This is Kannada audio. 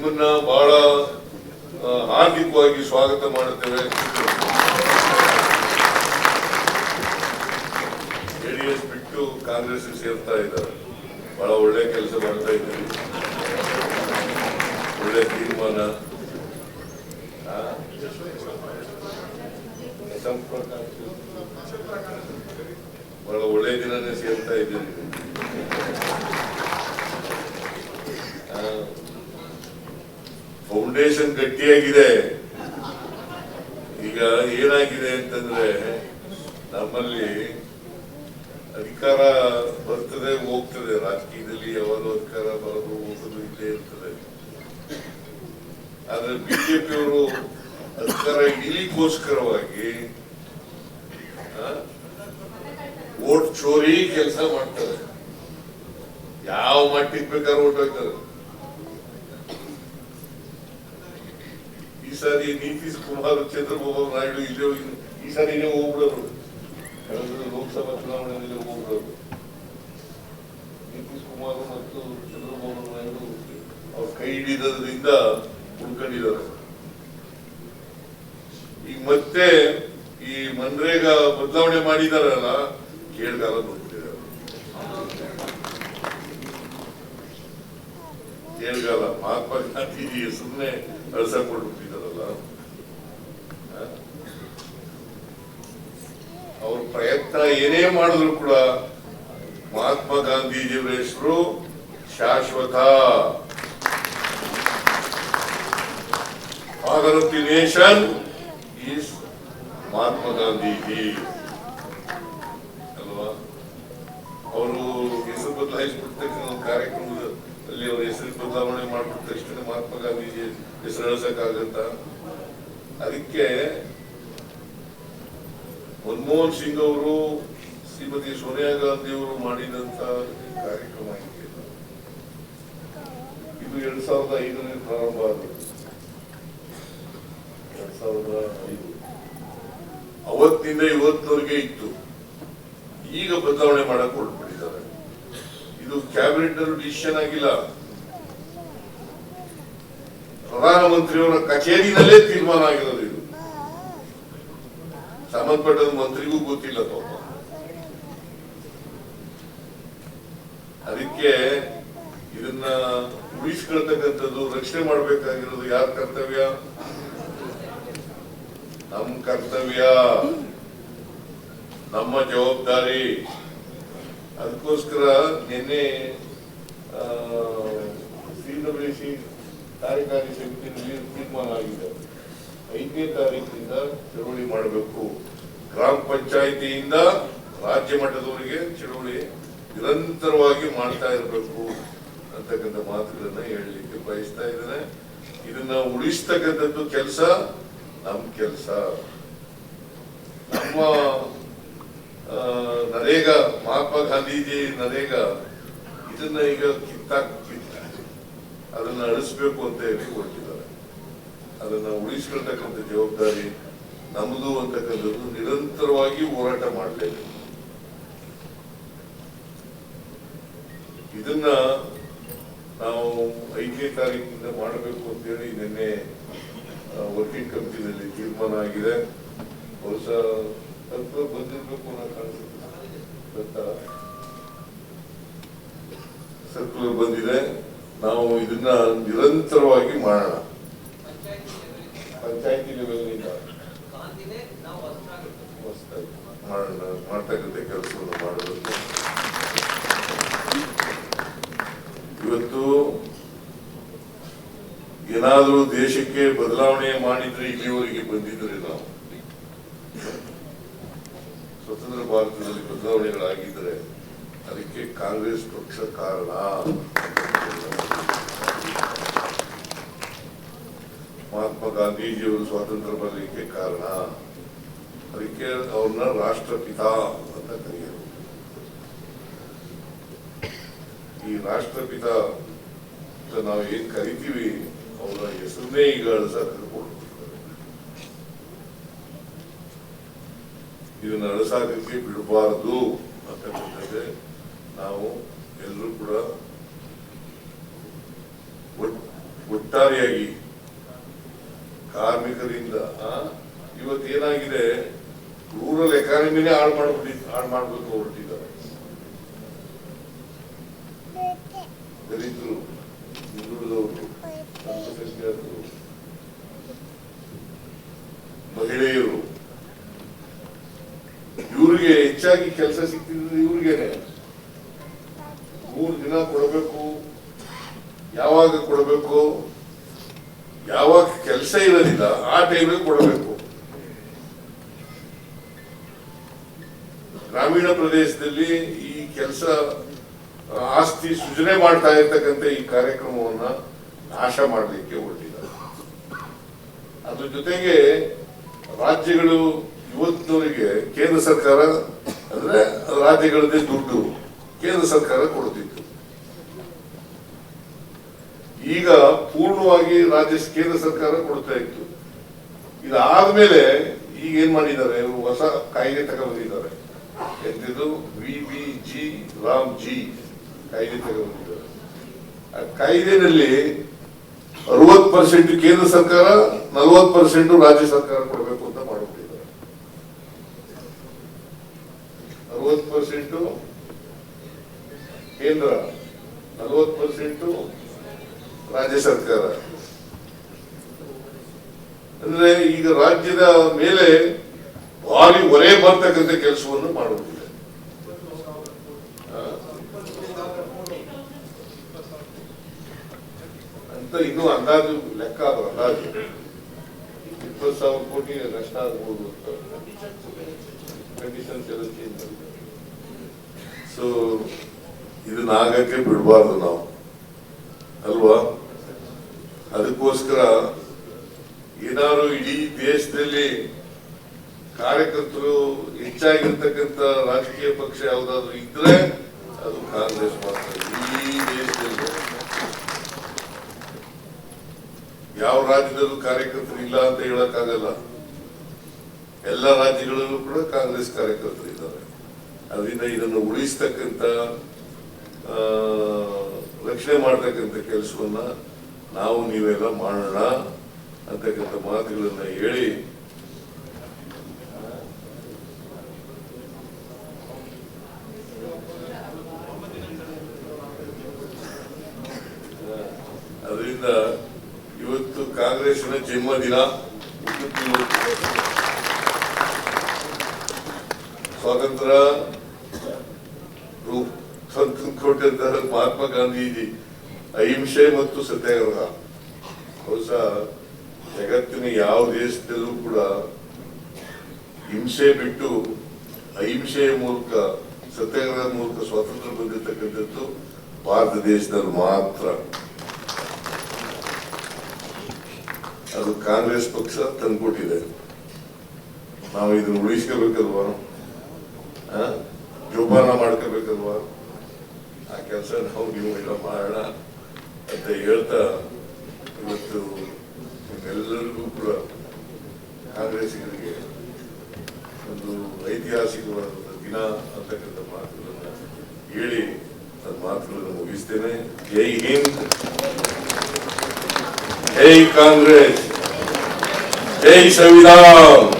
ನಿಮ್ಮನ್ನ ಬಹಳ ಹಾರ್ದಿಕವಾಗಿ ಸ್ವಾಗತ ಮಾಡುತ್ತೇವೆ. ಜೆಡಿಎಸ್ ಬಿಟ್ಟು ಕಾಂಗ್ರೆಸ್ ಸೇರ್ತಾ ಇದ್ದಾರೆ. ಬಹಳ ಒಳ್ಳೆ ಕೆಲಸ ಮಾಡ್ತಾ ಇದ್ದೀರಿ. ಒಳ್ಳೆ ತೀರ್ಮಾನ. ಬಹಳ ಒಳ್ಳೆ ದಿನನೇ ಸೇರ್ತಾ ಇದ್ದೀರಿ. ಫೌಂಡೇಶನ್ ಗಟ್ಟಿಯಾಗಿದೆ. ಈಗ ಏನಾಗಿದೆ ಅಂತಂದ್ರೆ, ನಮ್ಮಲ್ಲಿ ಅಧಿಕಾರ ಬರ್ತದೆ, ಹೋಗ್ತದೆ. ರಾಜಕೀಯದಲ್ಲಿ ಯಾವಾಗ ಅಧಿಕಾರ ಬರೋದು, ಹೋಗೋದು ಇಲ್ಲೇ ಇರ್ತದೆ. ಆದ್ರೆ ಬಿಜೆಪಿಯವರು ಅಧಿಕಾರ ಇಲಿಗೋಸ್ಕರವಾಗಿ ಓಟ್ ಚೋರಿ ಕೆಲಸ ಮಾಡ್ತಾರೆ. ಯಾವ ಮಟ್ಟಿಗೆ ಬೇಕಾದ್ರೂ ಓಟ್ ಹೋಗ್ತಾರೆ ಈ ಸಾರಿ ನಿತೀಶ್ ಕುಮಾರ್ ಚಂದ್ರಬಾಬು ನಾಯ್ಡು ಇಲ್ಲೇ ಈ ಸಾರಿ ಇಲ್ಲೇ ಹೋಗ್ಬಿಡೋರು. ಲೋಕಸಭಾ ಚುನಾವಣೆಯಲ್ಲಿ ಹೋಗ್ಬಿಡೋರು. ನಿತೀಶ್ ಕುಮಾರ್ ಮತ್ತು ಚಂದ್ರಬಾಬು ನಾಯ್ಡು ಅವ್ರ ಕೈ ಹಿಡಿದ್ರಿಂದ ಉಳ್ಕೊಂಡಿದ್ದಾರೆ ಈಗ ಮತ್ತೆ ಈ ಮನ್ರೇಗಾ ಬದಲಾವಣೆ ಮಾಡಿದಾರಲ್ಲ, ಕೇಳ್ಗಾಲ ನೋಡ್ಬಿಟ್ಟಿದ್ದಾರೆ ಕೇಳ್ಗಾಲ, ಮಹಾತ್ಮ ಗಾಂಧೀಜಿ ಸುಮ್ಮನೆ ಅಳ್ಸಕೊಟ್ಬಿಟ್ಟಿದಾರಲ್ಲ ಆ? ಅವ್ರ ಪ್ರಯತ್ನ ಏನೇ ಮಾಡಿದ್ರು ಕೂಡ ಮಹಾತ್ಮ ಗಾಂಧೀಜಿಯವರ ಹೆಸರು ಶಾಶ್ವತ. ಆಗರತಿ ನೇಷನ್ ಈಸ್ ಮಹಾತ್ಮ ಗಾಂಧೀಜಿ. ಅಲ್ವಾ? ಅವರು ಹೆಸರು ಒಂದು ಕಾರ್ಯಕ್ರಮದಲ್ಲಿ ಅವ್ರ ಹೆಸರು ಬದಲಾವಣೆ ಮಾಡ್ಬಿಟ್ಟ ತಕ್ಷಣ ಮಹಾತ್ಮ ಗಾಂಧೀಜಿ ಹೆಸರು ಹೇಳ್ಸಕ್ಕಾಗತ್ತ ಅದಕ್ಕೆ ಮನಮೋಹನ್ ಸಿಂಗ್ ಅವರು, ಶ್ರೀಮತಿ ಸೋನಿಯಾ ಗಾಂಧಿ ಅವರು ಮಾಡಿದಂತ ಕಾರ್ಯಕ್ರಮ ಇದು. ಎರಡ್ ಸಾವಿರದ ಐದರಲ್ಲಿ ಪ್ರಾರಂಭ ಆಗಿದೆ ಎರಡ್ ಸಾವಿರದ ಅವತ್ತಿನಿಂದ ಇತ್ತು. ಈಗ ಬದಲಾವಣೆ ಮಾಡಕ್ ಹೊರಟ್ಬಿಟ್ಟಿದ್ದಾರೆ. ಇದು ಕ್ಯಾಬಿನೆಟ್ನಲ್ಲಿ ಡಿಸಿಷನ್ ಆಗಿಲ್ಲ. ಪ್ರಧಾನಮಂತ್ರಿಯವರ ಕಚೇರಿನಲ್ಲೇ ತೀರ್ಮಾನ ಆಗಿರೋದು ಸಂಬಂಧಪಟ್ಟ ಮಂತ್ರಿಗೂ ಗೊತ್ತಿಲ್ಲ ಪಾಪ ಅದಕ್ಕೆ ಇದನ್ನ ಉಳಿಸ್ಕೊಳ್ತಕ್ಕಂಥದ್ದು ರಕ್ಷಣೆ ಮಾಡಬೇಕಾಗಿರೋದು ಯಾರ ಕರ್ತವ್ಯ? ನಮ್ಮ ಕರ್ತವ್ಯ ನಮ್ಮ ಜವಾಬ್ದಾರಿ. ಅದಕ್ಕೋಸ್ಕರ ನಿನ್ನೆ ಶ್ರೀನಗರೇಶಿ ಕಾರ್ಯಕಾರಿ ಸಮಿತಿಯಲ್ಲಿ ತೀರ್ಮಾನ ಆಗಿದೆ. ಐದನೇ ತಾರೀಕಿನಿಂದ ಚಳುವಳಿ ಮಾಡಬೇಕು. ಗ್ರಾಮ ಪಂಚಾಯಿತಿಯಿಂದ ರಾಜ್ಯ ಮಟ್ಟದವರಿಗೆ ಚಳುವಳಿ ನಿರಂತರವಾಗಿ ಮಾಡ್ತಾ ಇರಬೇಕು ಅಂತಕ್ಕಂಥ ಮಾತುಗಳನ್ನ ಹೇಳಲಿಕ್ಕೆ ಬಯಸ್ತಾ ಇದ್ದೇನೆ. ಇದನ್ನ ಉಳಿಸ್ತಕ್ಕಂಥದ್ದು ಕೆಲಸ ನಮ್ಮ ಕೆಲಸ. ನಮ್ಮ ನರೇಗಾ, ಮಹಾತ್ಮ ಗಾಂಧೀಜಿ ನರೇಗಾ ಇದನ್ನ ಈಗ ಕಿತ್ತಾಕ್ ಕಿತ್ತ ಅದನ್ನ ಅಳಿಸ್ಬೇಕು ಅಂತ ಹೇಳಿ ಹೊರಟಿದ್ದಾರೆ ಅದನ್ನ ಉಳಿಸ್ಕೊಳ್ತಕ್ಕಂಥ ಜವಾಬ್ದಾರಿ ನಮ್ಮದು ಅಂತಕ್ಕಂಥದ್ದು ನಿರಂತರವಾಗಿ ಹೋರಾಟ ಮಾಡಲೇಬೇಕು ಇದನ್ನ ನಾವು ಐದನೇ ತಾರೀಕಿನಿಂದ ಮಾಡಬೇಕು ಅಂತೇಳಿ ನಿನ್ನೆ ವರ್ಕಿಂಗ್ ಕಮಿಟಿನಲ್ಲಿ ತೀರ್ಮಾನ ಆಗಿದೆ. ಹೊಸ ತತ್ವ ಬಂದಿರಬೇಕು ಅನ್ನೋ ಕಾಣಿಸುತ್ತೆ ಸರ್ಕುಲರ್ ಬಂದಿದೆ. ನಾವು ಇದನ್ನ ನಿರಂತರವಾಗಿ ಮಾಡೋಣ ಪಂಚಾಯತಿ ಲೆವೆಲ್ನಿಂದ ಗಾಂಧಿನೇ ನಾವು ಹೊಸದಾಗಿರ್ಬೇಕು ಹೊಸ್ದಾಗಿ ಮಾಡೋಣ ಮಾಡ್ತಕ್ಕಂಥ ಕೆಲಸವನ್ನು ಮಾಡಬೇಕು ಇವತ್ತು ಏನಾದರೂ ದೇಶಕ್ಕೆ ಬದಲಾವಣೆ ಮಾಡಿದ್ರೆ ಇಲ್ಲಿವರೆಗೆ ಬಂದಿದ್ರೆ ನಾವು ಸ್ವತಂತ್ರ ಭಾರತದಲ್ಲಿ ಬದಲಾವಣೆಗಳಾಗಿದ್ರೆ ಅದಕ್ಕೆ ಕಾಂಗ್ರೆಸ್ ಪಕ್ಷ ಕಾರಣ. ಮಹಾತ್ಮ ಗಾಂಧೀಜಿಯವರು ಸ್ವಾತಂತ್ರ್ಯ ಬರಲಿಕ್ಕೆ ಕಾರಣ. ಅದಕ್ಕೆ ಅವ್ರನ್ನ ರಾಷ್ಟ್ರಪಿತ ಅಂತ ಕರೆಯೋದು ಈ ರಾಷ್ಟ್ರಪಿತ ನಾವು ಏನ್ ಕರಿತೀವಿ? ಅವರ ಹೆಸರನ್ನೇ ಈಗ ಅಳಸಾಕೊಂಡು ಇದನ್ನ ಅಳಸಾಕಕ್ಕೆ ಬಿಡಬಾರದು ಅಂತಕ್ಕಂಥದ್ದೇ ನಾವು ಎಲ್ಲರೂ ಕೂಡ ಒಟ್- ಒಟ್ಟಾರೆಯಾಗಿ ಕಾರ್ಮಿಕರಿಂದ ಆ, ಇವತ್ತು ಏನಾಗಿದೆ? ರೂರಲ್ ಎಕಾನಮಿನೇ ಹಾಳು ಮಾಡ್ಬಿಟ್ಟಿ ಹಾಳು ಮಾಡ್ಬೇಕು ಹೊರಟಿದ್ದಾರೆ. ದಲಿತರು. ಮಹಿಳೆಯರು ಇವ್ರಿಗೆ ಹೆಚ್ಚಾಗಿ ಕೆಲಸ ಸಿಗ್ತಿದ್ದು ಇವ್ರಿಗೇನೆ. ಮೂರು ದಿನ ಕೊಡಬೇಕು. ಯಾವಾಗ ಕೊಡಬೇಕು? ಯಾವಾಗ ಕೆಲಸ ಇರೋದಿಲ್ಲ, ಆ ಟೈಮಿಗೆ ಕೊಡಬೇಕು. ಗ್ರಾಮೀಣ ಪ್ರದೇಶದಲ್ಲಿ ಈ ಕೆಲಸ, ಆಸ್ತಿ ಸೃಜನೆ ಮಾಡ್ತಾ ಇರ್ತಕ್ಕಂಥ ಈ ಕಾರ್ಯಕ್ರಮವನ್ನ ನಾಶ ಮಾಡಲಿಕ್ಕೆ ಹೊರಟಿದ್ದಾರೆ ಅದ್ರ ಜೊತೆಗೆ ರಾಜ್ಯಗಳು ಇವತ್ತಿನವರಿಗೆ ಕೇಂದ್ರ ಸರ್ಕಾರ ಅಂದ್ರೆ ರಾಜ್ಯಗಳದೇ ದುಡ್ಡು ಕೇಂದ್ರ ಸರ್ಕಾರ ಕೊಡ್ತಿತ್ತು ಈಗ ಪೂರ್ಣವಾಗಿ ರಾಜ್ಯ ಕೇಂದ್ರ ಸರ್ಕಾರ ಕೊಡ್ತಾ ಇತ್ತು. ಇದಾದ್ಮೇಲೆ ಈಗ ಏನ್ ಮಾಡಿದ್ದಾರೆ? ಹೊಸ ಕಾಯ್ದೆ ತಗೊಂಡಿದ್ದಾರೆ ಎಂದಿದ್ದು V B G RAM G ಕಾಯ್ದೆ ತಗೊಂಡಿದ್ದಾರೆ ಆ ಕಾಯ್ದೆನಲ್ಲಿ ಅರವತ್ ಪರ್ಸೆಂಟ್ ಕೇಂದ್ರ ಸರ್ಕಾರ ನಲವತ್ ಪರ್ಸೆಂಟ್ ರಾಜ್ಯ ಸರ್ಕಾರ ಕೊಡಬೇಕು ಅಂತ ಮಾಡಿಬಿಟ್ಟಿದ್ದಾರೆ ಅರವತ್ ಪರ್ಸೆಂಟ್ ಕೇಂದ್ರ ನಲವತ್ ಪರ್ಸೆಂಟ್ ರಾಜ್ಯ ಸರ್ಕಾರ. ಅಂದ್ರೆ ಈಗ ರಾಜ್ಯದ ಮೇಲೆ ಭಾರಿ ಹೊರೆ ಬರ್ತಕ್ಕಂಥ ಕೆಲಸವನ್ನು ಮಾಡುತ್ತಿದೆ ಆ, ಅಂತ ಇನ್ನೂ ಅಂದಾಜು ಲೆಕ್ಕ ಅದು ಅಂದಾಜು ಇಪ್ಪತ್ತು ಸಾವಿರ ಕೋಟಿ ನಷ್ಟ ಆಗ್ಬೋದು ಅಂತ ಕಂಡೀಷನ್ಸ್ ಎಲ್ಲ ಚೇಂಜ್ ಸೊ ಇದನ್ನ ಆಗಕ್ಕೆ ಬಿಡಬಾರ್ದು ನಾವು ಅಲ್ವಾ ಅದಕ್ಕೋಸ್ಕರ ಏನಾದ್ರು ಇಡೀ ದೇಶದಲ್ಲಿ ಕಾರ್ಯಕರ್ತರು ಹೆಚ್ಚಾಗಿರ್ತಕ್ಕಂಥ ರಾಜಕೀಯ ಪಕ್ಷ ಯಾವುದಾದ್ರೂ ಇದ್ರೆ ಅದು ಕಾಂಗ್ರೆಸ್ ಮಾತ್ರ ಇಡೀ ದೇಶದಲ್ಲಿ ಯಾವ ರಾಜ್ಯದಲ್ಲೂ ಕಾರ್ಯಕರ್ತರು ಇಲ್ಲ ಅಂತ ಹೇಳಕ್ಕಾಗಲ್ಲ. ಎಲ್ಲ ರಾಜ್ಯಗಳಲ್ಲೂ ಕೂಡ ಕಾಂಗ್ರೆಸ್ ಕಾರ್ಯಕರ್ತರು ಇದ್ದಾರೆ. ಅದರಿಂದ ಇದನ್ನು ಉಳಿಸ್ತಕ್ಕಂಥ ರಕ್ಷಣೆ ಮಾಡತಕ್ಕಂತ ಕೆಲಸವನ್ನ ನಾವು ನೀವೆಲ್ಲ ಮಾಡೋಣ ಅಂತಕ್ಕಂಥ ಮಾತುಗಳನ್ನ ಹೇಳಿ ಅದರಿಂದ ಇವತ್ತು ಕಾಂಗ್ರೆಸ್ನ ಜನ್ಮದಿನ ಸ್ವಾತಂತ್ರ್ಯ ಕೊಟ್ಟಿರ್ತಾರೆ ಮಹಾತ್ಮ ಗಾಂಧೀಜಿ, ಅಹಿಂಸೆ ಮತ್ತು ಸತ್ಯಾಗ್ರಹ. ಬಹುಶಃ ಜಗತ್ತಿನ ಯಾವ ದೇಶದಲ್ಲೂ ಕೂಡ ಹಿಂಸೆ ಬಿಟ್ಟು ಅಹಿಂಸೆಯ ಮೂಲಕ, ಸತ್ಯಾಗ್ರಹದ ಮೂಲಕ ಸ್ವಾತಂತ್ರ್ಯ ಬಂದಿರತಕ್ಕಂಥದ್ದು ಭಾರತ ದೇಶದಲ್ಲಿ ಮಾತ್ರ. ಅದು ಕಾಂಗ್ರೆಸ್ ಪಕ್ಷ ತಂದುಕೊಟ್ಟಿದೆ. ನಾವು ಇದನ್ನು ಉಳಿಸ್ಕೋಬೇಕಲ್ವ? ಜೋಪಾನ ಮಾಡ್ಕೋಬೇಕಲ್ವ? ಆ ಕೆಲಸ ನಾವು ನೀವು ಎಲ್ಲ ಮಾಡೋಣ ಅಂತ ಹೇಳ್ತಾ ಇವತ್ತು ನಿಮ್ಮೆಲ್ಲರಿಗೂ ಕೂಡ ಕಾಂಗ್ರೆಸ್ಸಿಗರಿಗೆ ಒಂದು ಐತಿಹಾಸಿಕವಾದ ದಿನ ಅಂತಕ್ಕಂಥ ಮಾತುಗಳನ್ನು ಹೇಳಿ ನನ್ನ ಮಾತುಗಳನ್ನು ಮುಗಿಸ್ತೇನೆ. ಜೈ ಹಿಂದ್. ಜೈ ಕಾಂಗ್ರೆಸ್. ಜೈ ಸಂವಿಧಾನ್